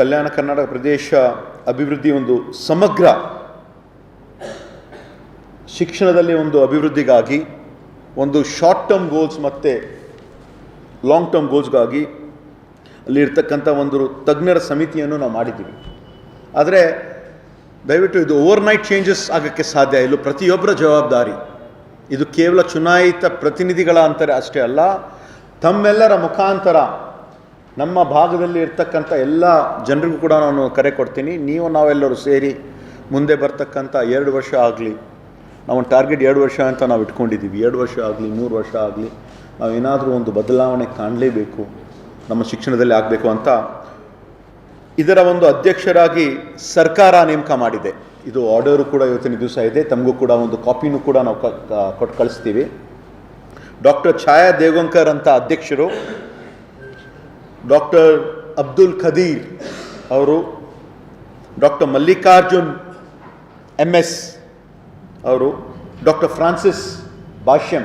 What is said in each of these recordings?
ಕಲ್ಯಾಣ ಕರ್ನಾಟಕ ಪ್ರದೇಶ ಅಭಿವೃದ್ಧಿ ಒಂದು ಸಮಗ್ರ ಶಿಕ್ಷಣದಲ್ಲಿ ಒಂದು ಅಭಿವೃದ್ಧಿಗಾಗಿ, ಒಂದು ಶಾರ್ಟ್ ಟರ್ಮ್ ಗೋಲ್ಸ್ ಮತ್ತು ಲಾಂಗ್ ಟರ್ಮ್ ಗೋಲ್ಸ್ಗಾಗಿ ಅಲ್ಲಿರ್ತಕ್ಕಂಥ ಒಂದು ತಜ್ಞರ ಸಮಿತಿಯನ್ನು ನಾವು ಮಾಡಿದ್ದೀವಿ. ಆದರೆ ದಯವಿಟ್ಟು ಇದು ಓವರ್ನೈಟ್ ಚೇಂಜಸ್ ಆಗೋಕ್ಕೆ ಸಾಧ್ಯ ಇಲ್ಲ. ಪ್ರತಿಯೊಬ್ಬರ ಜವಾಬ್ದಾರಿ. ಇದು ಕೇವಲ ಚುನಾಯಿತ ಪ್ರತಿನಿಧಿಗಳ ಅಂತಾರೆ ಅಷ್ಟೇ ಅಲ್ಲ, ತಮ್ಮೆಲ್ಲರ ಮುಖಾಂತರ ನಮ್ಮ ಭಾಗದಲ್ಲಿ ಇರ್ತಕ್ಕಂಥ ಎಲ್ಲ ಜನರಿಗೂ ಕೂಡ ನಾನು ಕರೆ ಕೊಡ್ತೀನಿ. ನೀವು ನಾವೆಲ್ಲರೂ ಸೇರಿ ಮುಂದೆ ಬರ್ತಕ್ಕಂಥ ಎರಡು ವರ್ಷ ಆಗಲಿ, ನಾವು ಟಾರ್ಗೆಟ್ ಎರಡು ವರ್ಷ ಅಂತ ನಾವು ಇಟ್ಕೊಂಡಿದ್ದೀವಿ. ಎರಡು ವರ್ಷ ಆಗಲಿ, ಮೂರು ವರ್ಷ ಆಗಲಿ, ನಾವು ಏನಾದರೂ ಒಂದು ಬದಲಾವಣೆ ಕಾಣಲೇಬೇಕು, ನಮ್ಮ ಶಿಕ್ಷಣದಲ್ಲಿ ಆಗಬೇಕು ಅಂತ ಇದರ ಒಂದು ಅಧ್ಯಕ್ಷರಾಗಿ ಸರ್ಕಾರ ನೇಮಕ ಮಾಡಿದೆ. ಇದು ಆರ್ಡರು ಕೂಡ ಇವತ್ತಿನ ದಿವಸ ಇದೆ. ತಮಗೂ ಕೂಡ ಒಂದು ಕಾಪಿನೂ ಕೂಡ ನಾವು ಕೊಟ್ಟು ಕಳಿಸ್ತೀವಿ. ಡಾಕ್ಟರ್ ಛಾಯಾ ದೇವಂಕರ್ ಅಂತ ಅಧ್ಯಕ್ಷರು ಡಾಕ್ಟರ್ ಅಬ್ದುಲ್ ಖದೀರ್ ಅವರು ಡಾಕ್ಟರ್ ಮಲ್ಲಿಕಾರ್ಜುನ್ ಎಂ ಎಸ್ ಅವರು doctor Francis Bhashyam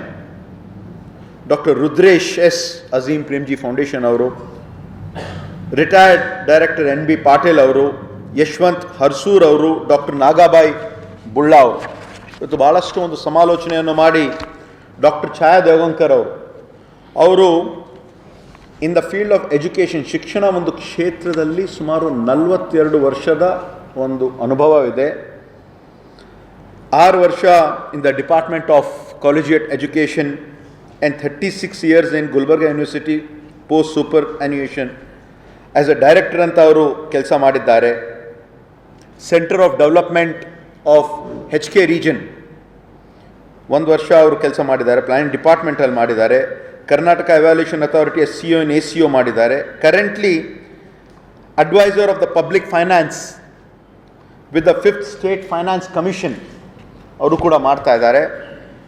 doctor Rudresh S Azim Premji foundation ಅವರು retired director N B Patil ಅವರು ಯಶವಂತ್ ಹರ್ಸೂರ್ ಅವರು ಡಾಕ್ಟರ್ ನಾಗಾಬಾಯಿ ಬುಳ್ಳಾ ಅವರು ಇವತ್ತು ಭಾಳಷ್ಟು ಒಂದು ಸಮಾಲೋಚನೆಯನ್ನು ಮಾಡಿ ಡಾಕ್ಟರ್ ಛಾಯಾ ದೇವಂಕರ್ ಅವರು ಅವರು in the field of education ಶಿಕ್ಷಣ ಒಂದು ಕ್ಷೇತ್ರದಲ್ಲಿ ಸುಮಾರು ನಲವತ್ತೆರಡು ವರ್ಷದ ಒಂದು ಅನುಭವವಿದೆ. ಆರು ವರ್ಷ in the department of collegiate education and thirty six years in Gulbarga university post superannuation as a director ಅಂತ ಅವರು ಕೆಲಸ ಮಾಡಿದ್ದಾರೆ. Centre of development of H K region ಒಂದು ವರ್ಷ ಅವರು ಕೆಲಸ ಮಾಡಿದ್ದಾರೆ ಪ್ಲಾನಿಂಗ್ ಡಿಪಾರ್ಟ್ಮೆಂಟಲ್ಲಿ ಮಾಡಿದ್ದಾರೆ. Karnataka evaluation authority S C O N A C O ಮಾಡಿದ್ದಾರೆ. Currently adviser of the public finance with the fifth state finance commission ಅವರು ಕೂಡ ಮಾಡ್ತಾ ಇದ್ದಾರೆ.